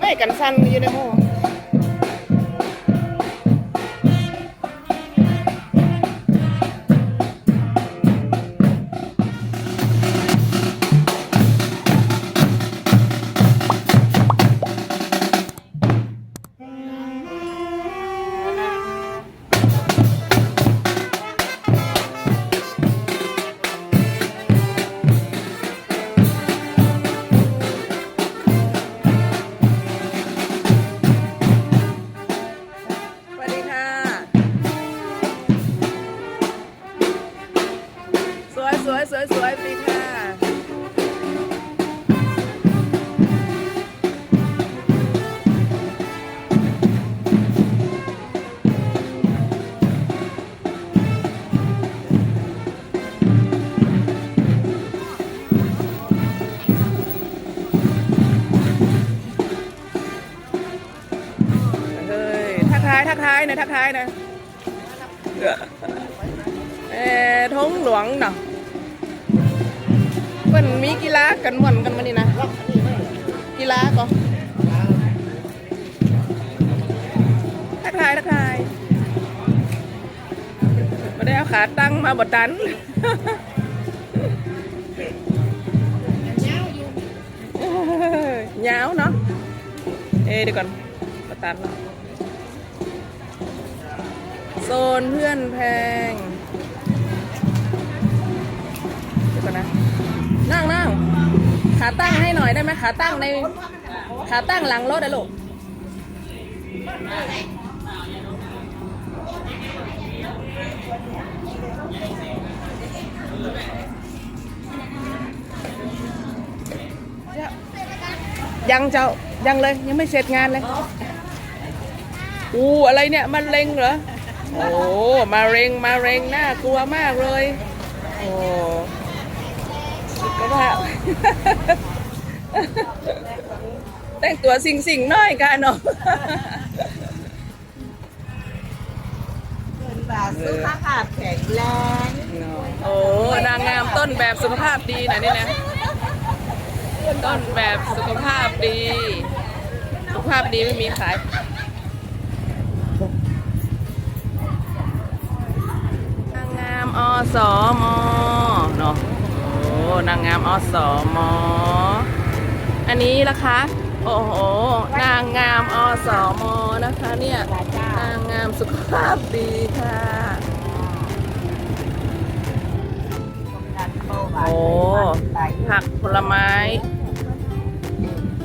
ไม่กันสั้นอยู่ในห้อง วยสวยสวยปีค่ะ เฮ้ย ทักทาย ทักทายหนะทักทายหนะเอ่อทงหลวงเนาะเพิ่นมีกีฬากันม่วนกันมานี่นะกีฬาก็ทักทายทักทายมาได้เอาขาตั้งมาบดตันยาวเนาะเอ้ยเดี๋ยวก่อนประตันโซนเพื่อนแพง นั่งนั่งขาตั้งให้หน่อยได้ไหมขาตั้งใน ขาตั้งหลังรถอะลูกยังเจ้ายังเลยยังไม่เสร็จงานเลยอู้อะไรเนี่ยมันเร็งเหรอ โอ้มาเร็งมาเร็งน่ากลัวมากเลย โอ้ แต่งตัวสิงสิงๆหน้อยกันเนาะสุขภาพแข็งแรงโอ้นางงามต้นแบบสุขภาพดีหน่อยนี่นะต้นแบบสุขภาพดี สุขภาพดีไม่มีขายนางงามอสมเนาะโอ้ นางงามอสมอันนี้ละคะ โอ้โห นางงามอสมนะคะเนี่ยนางงามสุขภาพดีค่ะโอ้ผักผลไม้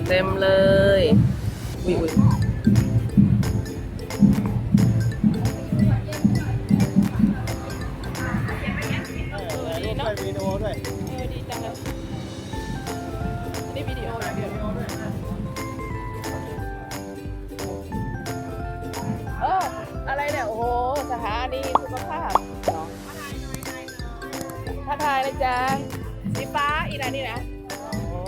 เต็มเลยวิว ดีสุขภาพเนาะทักทายเลยจ้าสีฟ้าอีนะนี่นะโอ้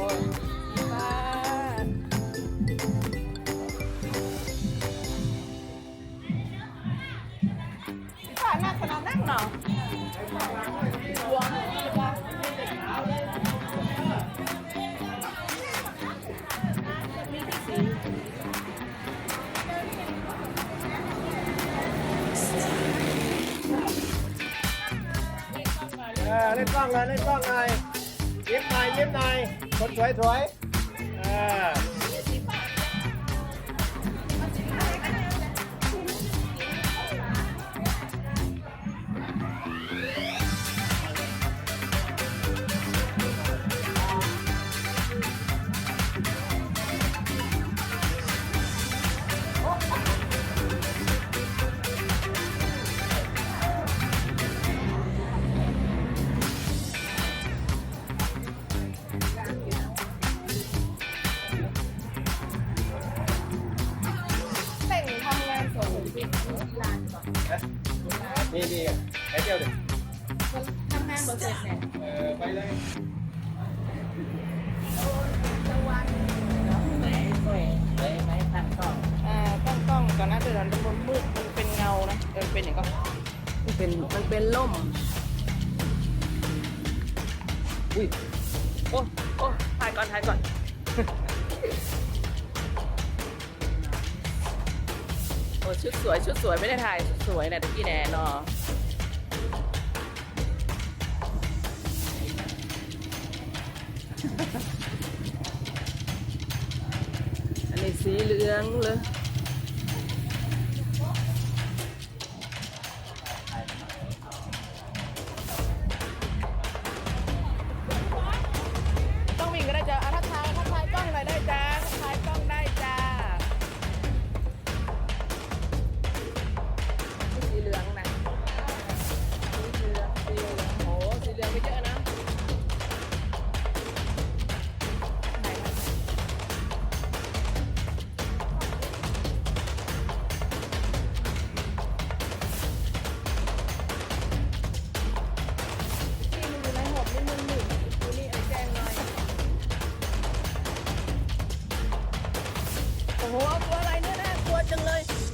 ล้องเลยเล่นกล้องหน่อยยิ้มหน่อยยิ้มหน่อยคนสวยสวยอ่า นี่นี่ไปเที่ยวดิทำงานบนเสร็จเนี่ยเออไปเลยอ่าต้องต้องก่อนนะเดี๋ยวมันบนมืดมันเป็นเงานะเออเป็นอย่างก็มันเป็นมันเป็นล่มอุ้ยโอ้โอ้ถ่ายก่อนถ่ายก่อน โอ้ชุดสวยชุดสวยไม่ได้ถ่ายชุดสวยนะตะกี้แน่นออันนี้สีเหลืองเลย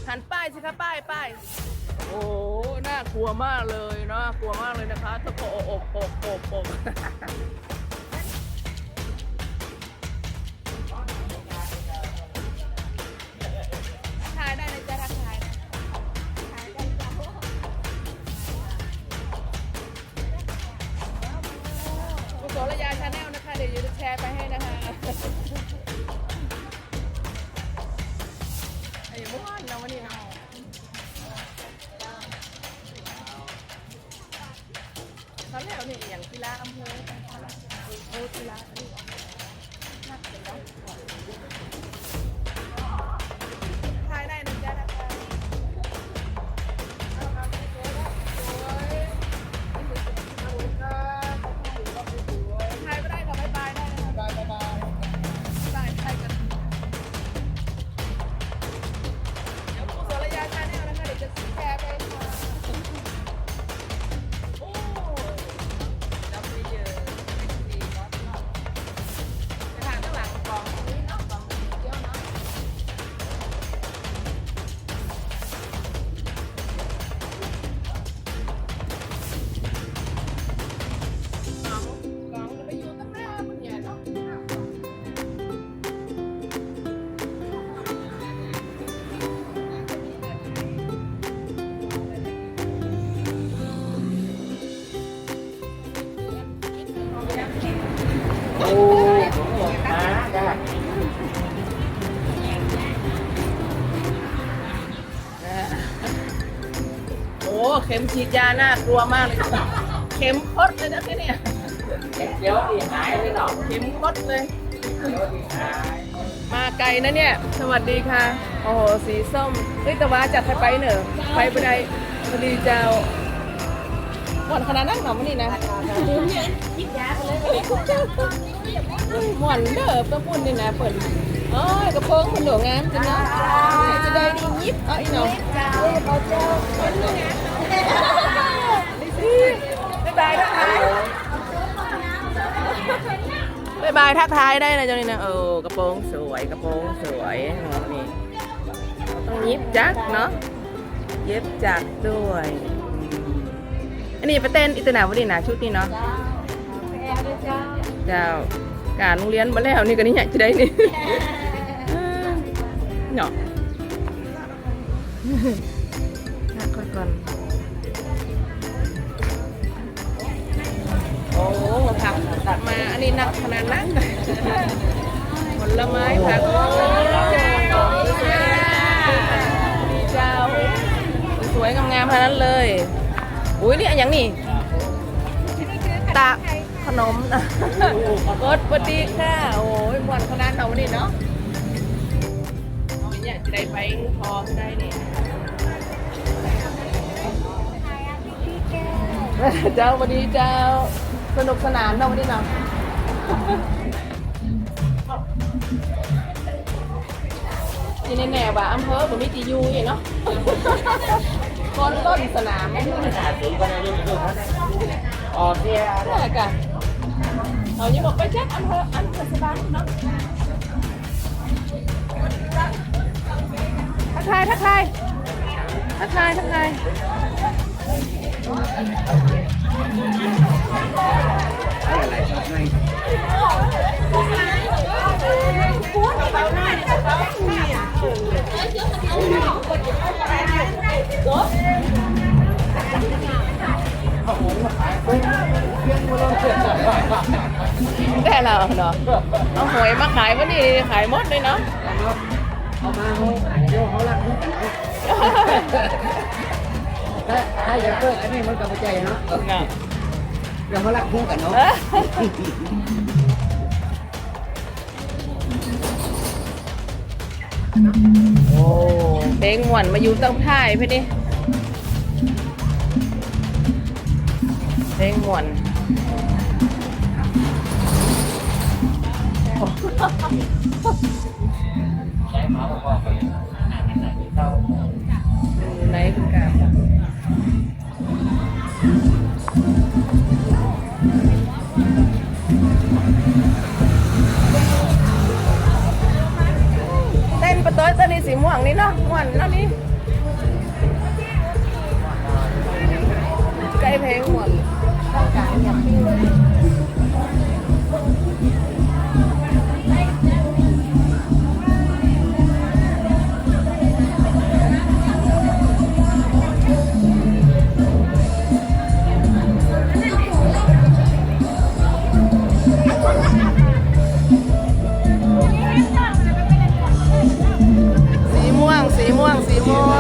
หันป้ายสิคะป้ายป้ายโอ้น่ากลัวมากเลยนะกลัวมากเลยนะคะตะโกโอกโอกโอกโอก อย่า เข็มฉีดยาน่ากลัวมากเลยเข็มคดเลยนะแค่เนี่ยเดี๋ยวดีหายเลยเนาะเข็มคดเลยเดี๋ยวดีหายมาไกลนะเนี่ย สวัสดีค่ะ โอ้โห สีส้มเฮ้ยแต่ว่าจัดให้ไปเนอไปไปไดพอดีเจ้าหมอนขนาดนั้นหรอมันนี่นะยิบยาเลยหมอนเด้อประปุ่นนี่นะเปิดอ้ยกระโปรงมันหลวงงามจังเนาะจะได้ดียิบเอ้ยเนาะ บ๊ายบายทักทายบ๊ายบายทักทายได้นะเจ้านี่นะเออกระโปรงสวยกระโปรงสวยนี่ต้องยิบจักเนาะเย็บจักด้วย อันนี้ไปเต้นอิตนาวันนี้นะชุดนี้เนาะเจ้าการโรงเรียนมาแล้วนี่ก็นี่อยากจะได้นี่เนาะ หนักขนาดนั้นผลไม้ผักมีเจ้า สวยงามๆทั้งนั้นเลย อุ้ยนี่อันอย่างนี้ตาขนมกดสวัสดีค่ะ โอ้ยมวนขนาดเราวันนี้เนาะอยากจะได้ไปพอได้นี่เจ้าวันนี้เจ้าสนุกสนานเนาะวันนี้เนาะ ที่แน่ๆว่าอำเภอผมมีตียูอย่างเนาะคนล้นสนามหาสีกันเลยลูกลูกเขาเนี่ยออกเสียแรกอะเอายังบอกไปเช็คอำเภออันเทศบาลเนาะทักทายทักทายทักทายทักทาย อะไรชอบให้ได้แล้วเนาะเอาหวยมาขายวันนี้ขายหมดเลยเนาะเอามาเขาเดี๋ยวเขารักเขา ถ้าถ้าอยากเลิกอันนี้มันกับใจเนาะเนาะเดี๋ยวเขารักคู่กันเนาะเอ้ยโอ้เพลงหวนมาอยู่ตั้งท่ายพี่ดิเพลงหวนอยู่ไห Yeah.